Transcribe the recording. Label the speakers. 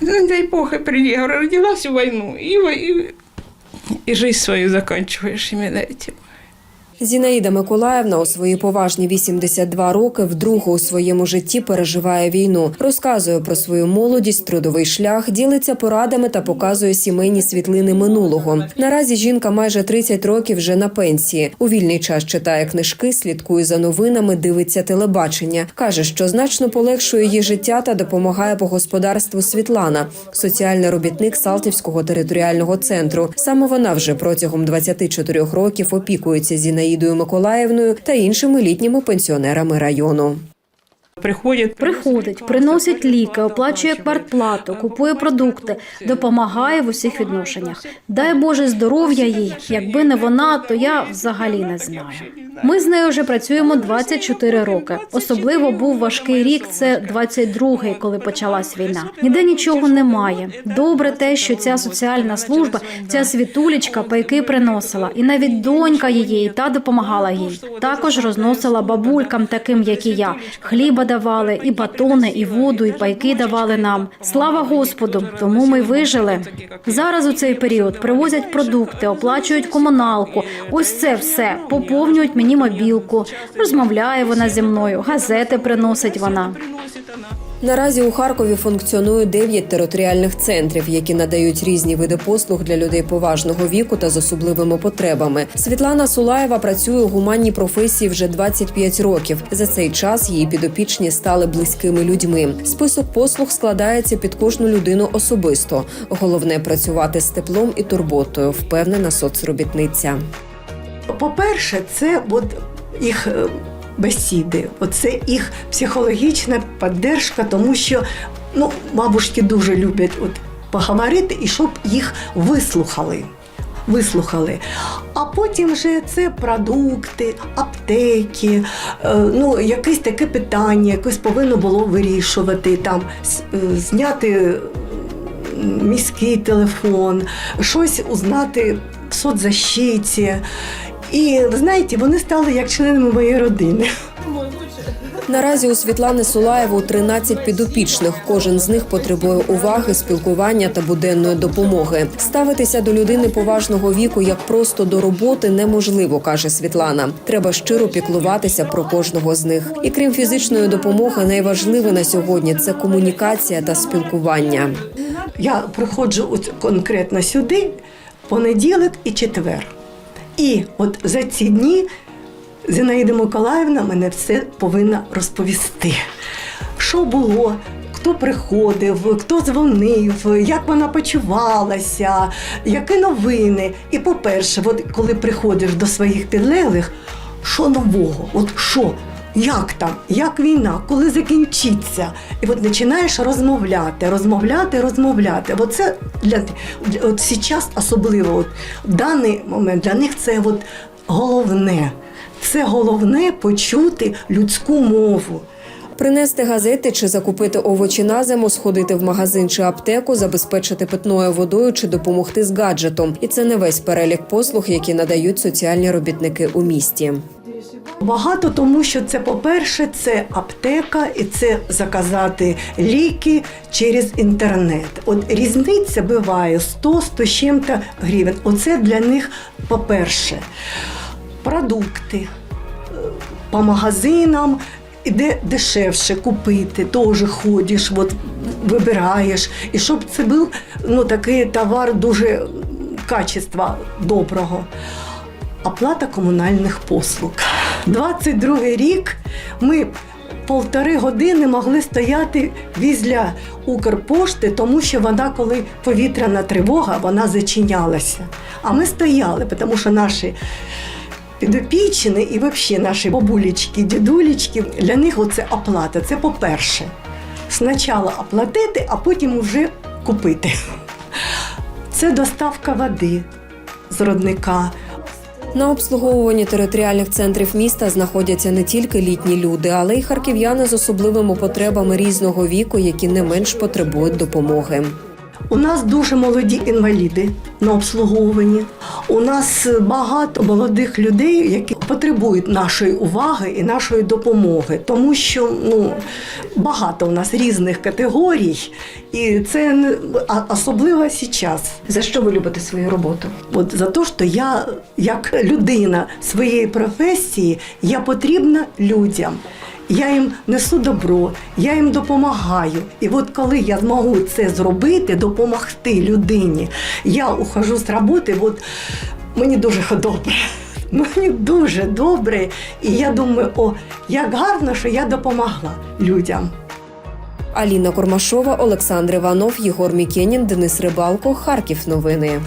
Speaker 1: Ну, дай Бог, приди. Я говорю, родилась в войну, и, и, и жизнь свою заканчиваешь именно этим.
Speaker 2: Зінаїда Миколаївна у свої поважні 82 роки вдруге у своєму житті переживає війну. Розказує про свою молодість, трудовий шлях, ділиться порадами та показує сімейні світлини минулого. Наразі жінка майже 30 років вже на пенсії. У вільний час читає книжки, слідкує за новинами, дивиться телебачення. каже, що значно полегшує її життя та допомагає по господарству Світлана, соціальний робітник Салтівського територіального центру. Саме вона вже протягом 24 років опікується Зінаїдою Миколаївною та іншими літніми пенсіонерами району.
Speaker 1: Приходит,
Speaker 3: Приходить, приносить ліки, оплачує квартплату, купує продукти, допомагає в усіх відношеннях. Дай Боже здоров'я їй. Якби не вона, то я взагалі не знаю. Ми з нею вже працюємо 24 роки. Особливо був важкий рік. Це 22-й, коли почалась війна. Ніде нічого немає. Добре, те, що ця соціальна служба, ця світулечка пайки приносила, і навіть донька її і та допомагала їй. Також розносила бабулькам, таким як і я. Хліба давали, і батони, і воду, і пайки давали нам. Слава Господу! Тому ми вижили. Зараз у цей період привозять продукти, оплачують комуналку. Ось це все поповнюють мені мобілку. Розмовляє вона зі мною, газети приносить вона.
Speaker 2: Наразі у Харкові функціонує 9 територіальних центрів, які надають різні види послуг для людей поважного віку та з особливими потребами. Світлана Сулаєва працює у гуманній професії вже 25 років. За цей час її підопічні стали близькими людьми. Список послуг складається під кожну людину особисто. Головне працювати з теплом і турботою, впевнена соцробітниця.
Speaker 4: По-перше, це от їх е, бесіди, оце їх психологічна підтримка, тому що ну, бабушки дуже люблять от, поговорити і щоб їх вислухали. Вислухали. А потім вже це продукти, аптеки, е, ну, якесь таке питання, якось повинно було вирішувати, там, е, зняти міський телефон, щось узнати в соцзащиті. І ви знаєте, вони стали як членами моєї родини.
Speaker 2: Наразі у Світлани Сулаєву 13 підопічних. Кожен з них потребує уваги, спілкування та буденної допомоги. Ставитися до людини поважного віку як просто до роботи неможливо, каже Світлана. Треба щиро піклуватися про кожного з них. І крім фізичної допомоги, найважливе на сьогодні це комунікація та спілкування.
Speaker 4: Я приходжу конкретно сюди понеділок і четвер. І от за ці дні Зінаїда Миколаївна мене все повинна розповісти. Що було, хто приходив, хто дзвонив, як вона почувалася, які новини. І по-перше, от коли приходиш до своїх підлеглих, що нового? От що? Як там, як війна, коли закінчиться? І от починаєш розмовляти, розмовляти, розмовляти. От це для для- от зараз особливо, от, в даний момент для них це от головне. Це головне почути людську мову.
Speaker 2: Принести газети чи закупити овочі на зиму, сходити в магазин чи аптеку, забезпечити питною водою чи допомогти з гаджетом. І це не весь перелік послуг, які надають соціальні робітники у місті.
Speaker 4: Багато тому, що це, по-перше, це аптека і це заказати ліки через інтернет. От різниця буває 100-100 чим-то гривень. Оце для них, по-перше, продукти е, по магазинам. І де дешевше купити, теж ходиш, от вибираєш. І щоб це був ну, такий товар дуже качества доброго. Оплата комунальних послуг. 22 рік ми полтори години могли стояти візля Укрпошти, тому що вона, коли повітряна тривога, вона зачинялася. А ми стояли, тому що наші підопічні і взагалі наші бабулечки, дідулечки, для них оце оплата. Це по-перше. Спочатку оплатити, а потім вже купити. Це доставка води з родника.
Speaker 2: На обслуговуванні територіальних центрів міста знаходяться не тільки літні люди, але й харків'яни з особливими потребами різного віку, які не менш потребують допомоги.
Speaker 4: У нас дуже молоді інваліди на обслуговуванні. У нас багато молодих людей, які потребують нашої уваги і нашої допомоги, тому що ну багато у нас різних категорій, і це особливо зараз.
Speaker 2: За що ви любите свою роботу?
Speaker 4: От за те, що я, як людина своєї професії, я потрібна людям. Я їм несу добро, я їм допомагаю. І от коли я зможу це зробити, допомогти людині, я ухожу з роботи, от мені дуже добре. Мені дуже добре. І я думаю, о, як гарно, що я допомогла людям.
Speaker 2: Аліна Кормашова, Олександр Іванов, Єгор Мікенін, Денис Рибалко, Харків. Новини.